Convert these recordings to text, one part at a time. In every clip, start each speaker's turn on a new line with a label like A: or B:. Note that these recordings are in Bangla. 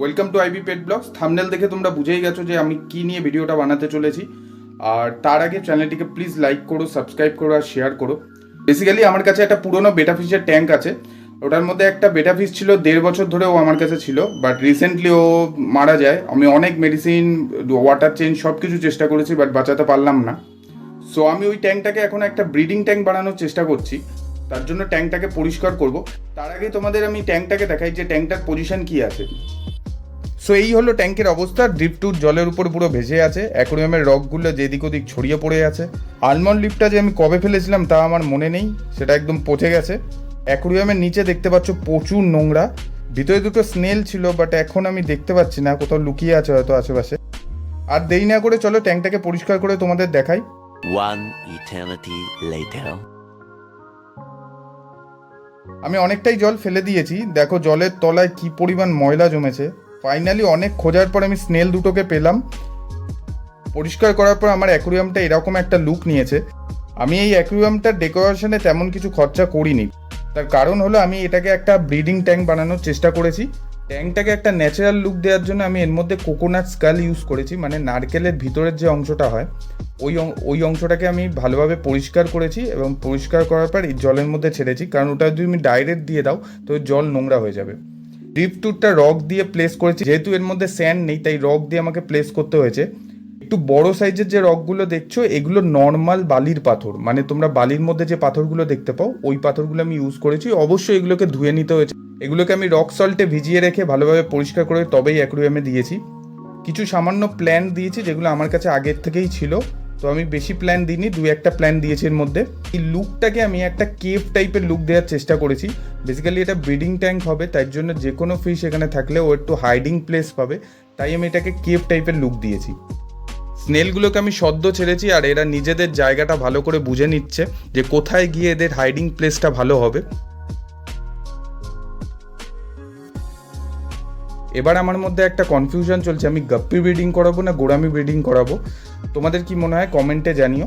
A: Welcome to IB pet blogs thumbnail দেখে তোমরা বুঝেই গেছো যে আমি কি নিয়ে ভিডিওটা বানাতে চলেছি। আর তার আগে চ্যানেলটিকে প্লিজ লাইক করো সাবস্ক্রাইব করো আর শেয়ার করো। বেসিক্যালি আমার কাছে একটা পুরনো বেটা ফিশের ট্যাঙ্ক আছে। ওটার মধ্যে একটা বেটা ফিশ ছিল, দেড় বছর ধরে ও আমার কাছে ছিল। বাট রিসেন্টলি ও মারা যায়। আমি অনেক মেডিসিন ওয়াটার চেঞ্জ সব কিছু চেষ্টা করেছি বাট বাঁচাতে পারলাম না। সো আমি ওই ট্যাঙ্কটাকে এখন একটা ব্রিডিং ট্যাঙ্ক বানানোর চেষ্টা করছি। তার জন্য ট্যাঙ্কটাকে পরিষ্কার করব। তার আগে তোমাদের আমি ট্যাঙ্কটাকে দেখাই যে ট্যাঙ্কটার পজিশন কি আছে। সো এই হলো ট্যাঙ্কের অবস্থা। ড্রিপ টুট জলের উপর পুরো ভেসে আছে। অ্যাকোরিয়ামের রকগুলো যেদিক ওদিক ছড়িয়ে পড়ে আছে। আলমন্ড লিপটা যে আমি কবে ফেলেছিলাম তা আমার মনে নেই। সেটা একদম পচে গেছে। অ্যাকোরিয়ামের নিচে দেখতে পাচ্ছ প্রচুর নোংরা। ভিতরে দুটো স্নেল ছিল বাট এখন আমি দেখতে পাচ্ছি না। কোথাও লুকিয়ে আছে হয়তো আশেপাশে। আর দেরি না করে চলো ট্যাঙ্কটাকে পরিষ্কার করে তোমাদের দেখাই।
B: One eternity later.
A: আমি অনেকটাই জল ফেলে দিয়েছি। দেখো জলের তলায় কি পরিমাণ ময়লা জমেছে। ফাইনালি অনেক খোঁজার পর আমি স্নেল দুটোকে পেলাম। পরিষ্কার করার পর আমার অ্যাকুরিয়ামটা এরকম একটা লুক নিয়েছে। আমি এই অ্যাকুরিয়ামটার ডেকোরেশনে তেমন কিছু খরচা করিনি। তার কারণ হলো আমি এটাকে একটা ব্রিডিং ট্যাঙ্ক বানানোর চেষ্টা করেছি। ট্যাঙ্কটাকে একটা ন্যাচারাল লুক দেওয়ার জন্য আমি এর মধ্যে কোকোনাট স্কাল ইউজ করেছি মানে নারকেলের ভিতরের যে অংশটা হয়, ওই ওই অংশটাকে আমি ভালোভাবে পরিষ্কার করেছি এবং পরিষ্কার করার পর জলের মধ্যে ছেড়েছি। কারণ ওটা যদি তুমি ডাইরেক্ট দিয়ে দাও, তো জল নোংরা হয়ে যাবে। ড্রিপ টুরটা রক দিয়ে প্লেস করেছি। যেহেতু এর মধ্যে স্যান্ড নেই, তাই রক দিয়ে আমাকে প্লেস করতে হয়েছে। একটু বড় সাইজের যে রকগুলো দেখছ, এগুলো নর্মাল বালির পাথর। মানে তোমরা বালির মধ্যে যে পাথরগুলো দেখতে পাও, ওই পাথরগুলো আমি ইউজ করেছি। অবশ্যই এগুলোকে ধুয়ে নিতে হয়েছে। এগুলোকে আমি রক সল্টে ভিজিয়ে রেখে ভালোভাবে পরিষ্কার করে তবেই অ্যাকুরিয়ামে দিয়েছি। কিছু সামান্য প্ল্যান দিয়েছি, যেগুলো আমার কাছে আগের থেকেই ছিল। তো আমি বেশি প্ল্যান দিইনি দু একটা প্ল্যান দিয়েছি এর মধ্যে। এই লুকটাকে আমি একটা কেভ টাইপের লুক দেওয়ার চেষ্টা করেছি। বেসিক্যালি এটা ব্রিডিং ট্যাঙ্ক হবে তার জন্য যে কোনো ফিশ এখানে থাকলে ও একটু হাইডিং প্লেস পাবে। তাই আমি এটাকে কেভ টাইপের লুক দিয়েছি। স্নেলগুলোকে আমি সদ্য ছেড়েছি আর এরা নিজেদের জায়গাটা ভালো করে বুঝে নিচ্ছে যে কোথায় গিয়ে এদের হাইডিং প্লেসটা ভালো হবে। এবার আমার মধ্যে একটা কনফিউশন চলছে, আমি গাপ্পি ব্রিডিং করাবো না গোড়ামি ব্রিডিং করাবো? তোমাদের কি মনে হয়? কমেন্টে জানিও।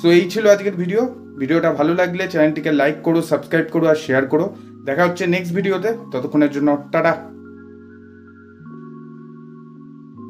A: সো এই ছিল আজকের ভিডিও ভিডিওটা ভালো লাগলে চ্যানেলটিকে লাইক করো সাবস্ক্রাইব করো আর শেয়ার করো। দেখা হচ্ছে নেক্সট ভিডিওতে ততক্ষণের জন্য টাটা।